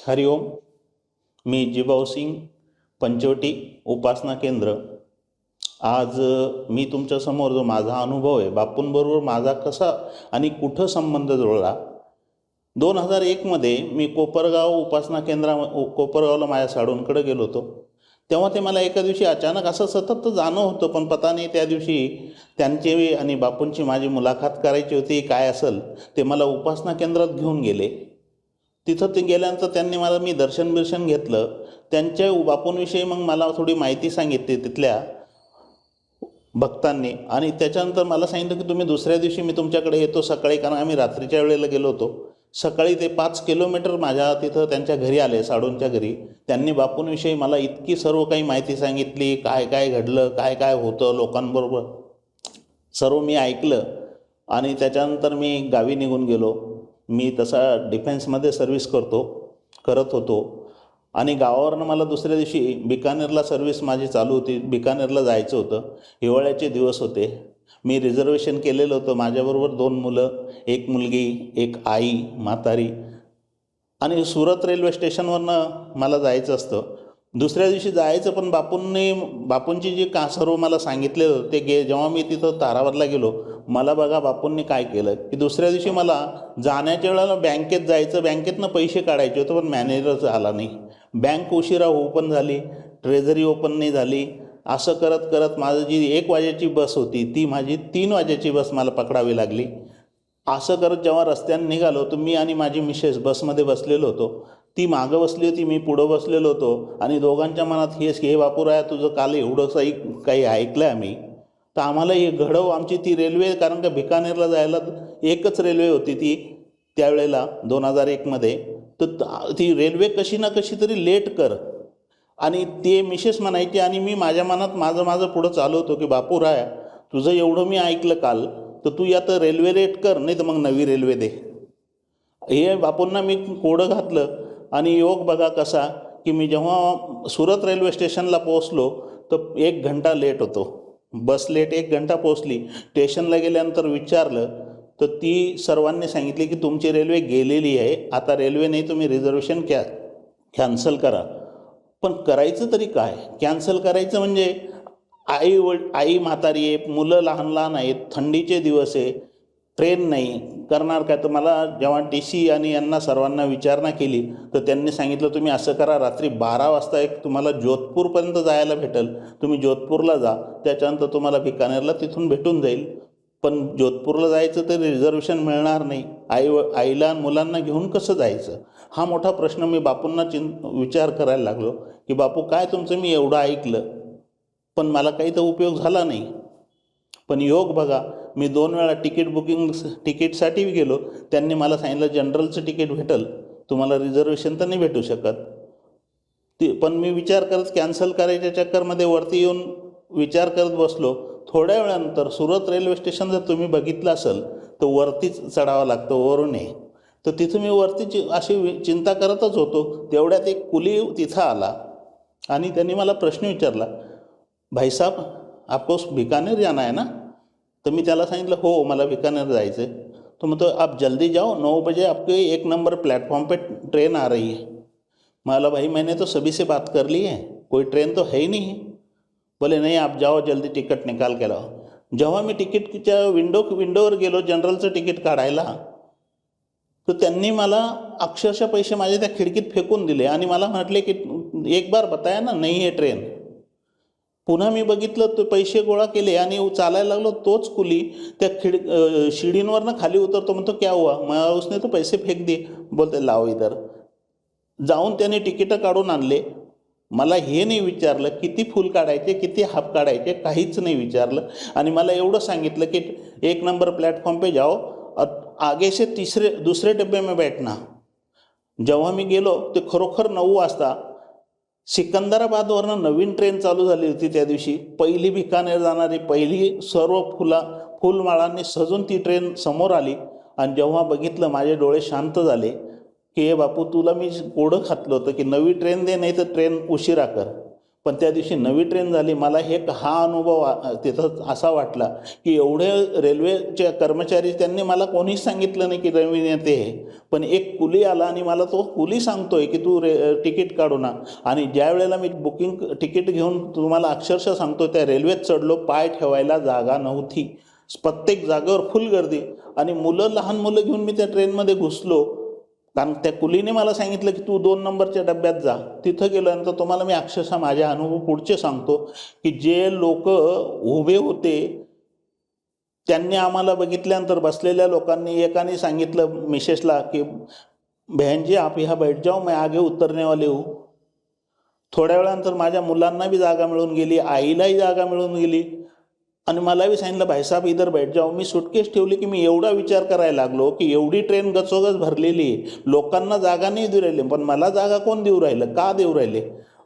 हरिओम मी जिबाऊ सिंग पंचवटी उपासना केंद्र. आज मी तुमच्यासमोर जो माझा अनुभव आहे बापूंबरोबर माझा कसा आणि कुठं संबंध जुळला दोन हजार एकमध्ये मी कोपरगाव उपासना केंद्रा कोपरगावला माझ्या साडूंकडे गेलो होतो. तेव्हा ते मला एका दिवशी अचानक असं सतत जाणं होतं पण पता नाही त्या दिवशी त्यांची आणि बापूंची माझी मुलाखत करायची होती काय असेल ते मला उपासना केंद्रात घेऊन गेले. तिथं ते गेल्यानंतर त्यांनी मला मी दर्शन बिर्शन घेतलं. त्यांच्या बापूंविषयी मग मला थोडी माहिती सांगितली तिथल्या भक्तांनी. आणि त्याच्यानंतर मला सांगितलं की तुम्ही दुसऱ्या दिवशी मी तुमच्याकडे येतो सकाळी कारण आम्ही रात्रीच्या वेळेला गेलो होतो. सकाळी ते पाच किलोमीटर माझ्या तिथं त्यांच्या घरी आले साडूंच्या घरी. त्यांनी बापूंविषयी मला इतकी सर्व काही माहिती सांगितली काय काय घडलं काय काय होतं लोकांबरोबर. सर्व मी ऐकलं. आणि त्याच्यानंतर मी गावी निघून गेलो. मी तसा डिफेन्समध्ये सर्व्हिस करतो करत होतो. आणि गावावरनं मला दुसऱ्या दिवशी बिकानेरला सर्व्हिस माझी चालू होती. बिकानेरला जायचं होतं. हिवाळ्याचे दिवस होते. मी रिझर्वेशन केलेलं होतं. माझ्याबरोबर दोन मुलं एक मुलगी एक आई म्हातारी. आणि सुरत रेल्वे स्टेशनवरनं मला जायचं असतं. दुसऱ्या दिवशी जायचं पण बापूंनी बापूंची जी का सर्व मला सांगितलेलं ते गे जेव्हा मी तिथं तारावरला गेलो मला बघा बापूंनी काय केलं? की दुसऱ्या दिवशी मला जाण्याच्या वेळेला बँकेत जायचं बँकेतनं पैसे काढायचे होते पण मॅनेजरच आला नाही. बँक उशिरा ओपन झाली ट्रेझरी ओपन नाही झाली. असं करत करत माझं जी एक वाजेची बस होती ती माझी तीन वाजेची बस मला पकडावी लागली. असं करत जेव्हा रस्त्याने निघालो तर मी आणि माझी मिसेस बसमध्ये बसलेलो होतो. ती मागं बसली होती मी पुढं बसलेलो होतो. आणि दोघांच्या मनात हेच हे बापूराया तुझं काल एवढंच ऐक काही ऐकलं आहे मी तर आम्हाला हे घडव आमची ती रेल्वे कारण का बिकानेरला जायला एकच रेल्वे होती ती त्यावेळेला दोन हजार एकमध्ये तर त- ती रेल्वे कशी ना कशी तरी लेट कर. आणि ते मिसेस म्हणायचे आणि मी माझ्या मनात माझं माझं पुढं चालू होतो की बापू राय तुझं एवढं मी ऐकलं काल तर तू यात रेल्वे रेट कर नाही तर मग नवी रेल्वे दे. हे बापूंना मी कोडं घातलं. आणि योग बघा कसा की मी जेव्हा सुरत रेल्वे स्टेशनला पोहोचलो तर एक घंटा लेट होतो. बस लेट एक घंटा पोहोचली. स्टेशनला गेल्यानंतर विचारलं तर ती सर्वांनी सांगितली की तुमची रेल्वे गेलेली आहे आता रेल्वे नाही तुम्ही रिझर्वेशन कॅ कॅन्सल करा. पण करायचं तरी काय? कॅन्सल करायचं म्हणजे आई वड आई म्हातारी आहे मुलं लहान लहान आहेत थंडीचे दिवस आहे ट्रेन नाही करणार काय? तर मला जेव्हा टी सी आणि यांना सर्वांना विचारणा केली तर त्यांनी सांगितलं तुम्ही असं करा रात्री बारा वाजता एक तुम्हाला जोधपूरपर्यंत जायला भेटेल. तुम्ही जोधपूरला जा. त्याच्यानंतर तुम्हाला बिकानेरला तिथून भेटून जाईल. पण जोधपूरला जायचं तर रिझर्वेशन मिळणार नाही. आई व आईला मुलांना घेऊन कसं जायचं? हा मोठा प्रश्न मी बापूंना चिं विचार करायला लागलो की बापू काय तुमचं? मी एवढं ऐकलं. पण मला काही तर उपयोग झाला नाही. पण योग बघा. मी दोन वेळा तिकीट बुकिंग तिकीटसाठी गेलो. त्यांनी मला सांगितलं जनरलचं तिकीट भेटेल. तुम्हाला रिझर्वेशन तर नाही भेटू शकत. ते पण मी विचार करत कॅन्सल करायच्या चक्करमध्ये वरती येऊन विचार करत बसलो. थोड्या वेळानंतर सुरत रेल्वे स्टेशन जर तुम्ही बघितलं असेल तर वरतीच चढावं लागतं वरून हे. तर तिथं मी वरती चि अशी वि- चिंता करतच होतो. तेवढ्यात एक कुली तिथं आला आणि त्यांनी मला प्रश्न विचारला भाईसाहेब आपको बीकानेर जाना ना? तर मी त्याला सांगितलं हो मला बीकानेर जायचं आहे तो म्हणतो आप जल्दी जाओ नौ बजे आपके एक नंबर प्लेटफॉर्म पे ट्रेन आ रही है. मला भाई मैंने तो सभी से बात कर ली है कोई ट्रेन तो है ही नहीं बोले नहीं आप जाओ जल्दी तिकीट निकाल के लाओ. जेव्हा मी तिकीटच्या विंडो विंडोवर गेलो जनरलचं तिकीट काढायला तर त्यांनी मला अक्षरशः पैसे माझे त्या खिडकीत फेकून दिले आणि मला म्हटले की एक बार बताया ना नाही आहे ट्रेन. पुन्हा मी बघितलं तो पैसे गोळा केले आणि चालायला लागलो तोच कुली त्या खिड शिडींवरनं खाली उतरतो म्हणतो क्या हुआ? मला उसने तो पैसे फेक दे बोलते लाव इधर. जाऊन त्याने तिकीटं काढून आणले. मला हे नाही विचारलं किती फुल काढायचे किती हाफ काढायचे काहीच नाही विचारलं. आणि मला एवढं सांगितलं की एक नंबर प्लॅटफॉर्म पे जाओ और आगे से तिसरे दुसरे डब्बे में बैठना. जेव्हा मी गेलो ते खरोखर नऊ वाजता सिकंदराबादवरनं नवीन ट्रेन चालू झाली होती त्या दिवशी. पहिली बिकानेर जाणारी पहिली सर्व फुला फुलमाळांनी सजून ती ट्रेन समोर आली आणि जेव्हा बघितलं माझे डोळे शांत झाले की हे बापू तुला मी गोडं खातलं होतं की नवी ट्रेन दे नाही तर ट्रेन उशिरा कर. पण त्या दिवशी नवी ट्रेन झाली. मला हे हा अनुभव आ- तिथं असा वाटला की एवढे रेल्वेचे कर्मचारी त्यांनी मला कोणीच सांगितलं नाही की रवीने ते हे. पण एक कुली आला आणि मला तो कुली सांगतोय की तू रे तिकीट काढू ना. आणि ज्या वेळेला मी बुकिंग तिकीट घेऊन तुम्हाला अक्षरशः सांगतो त्या रेल्वेत चढलो पाय ठेवायला जागा नव्हती. प्रत्येक जागेवर फुल गर्दी. आणि मुलं लहान मुलं घेऊन मी त्या ट्रेनमध्ये घुसलो. कारण त्या कुलीने मला सांगितलं की तू दोन नंबरच्या डब्यात जा. तिथं गेल्यानंतर तुम्हाला मी अक्षरशः माझे अनुभव पुढचे सांगतो की जे लोक उभे होते त्यांनी आम्हाला बघितल्यानंतर बसलेल्या लोकांनी एकाने सांगितलं मिसेसला की बहन जी आप ह्या बैठ जाओ मैं आगे उतरने वाले थोड्या वेळानंतर माझ्या मुलांना बी जागा मिळून गेली आईलाही जागा मिळून गेली. आणि मलाही सांगितलं भाईसाहेब इधर बैठ जाओ. मी सुटकेस ठेवली की मी एवढा विचार करायला लागलो की एवढी ट्रेन गचोगच भरलेली आहे. लोकांना जागा नाही देऊ राहिली पण मला जागा कोण देऊ राहिलं? का देऊ राहिले?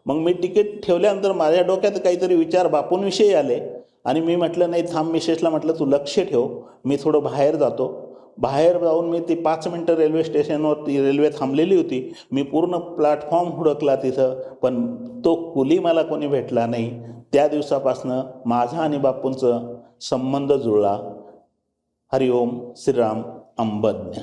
मग मी तिकीट ठेवल्यानंतर माझ्या डोक्यात काहीतरी विचार बापूंविषयी आले आणि मी म्हटलं नाही थांब मिसेसला म्हटलं तू लक्ष ठेव. मी थोडं बाहेर जातो. बाहेर जाऊन मी ती पाच मिनटं रेल्वे स्टेशनवर ती रेल्वे थांबलेली होती. मी पूर्ण प्लॅटफॉर्म हुडकला तिथं पण तो कुली मला कोणी भेटला नाही. त्या दिवसापासनं माझा आणि बापूंचं संबंध जुळला. हरिओम श्रीराम अंबज्ञ.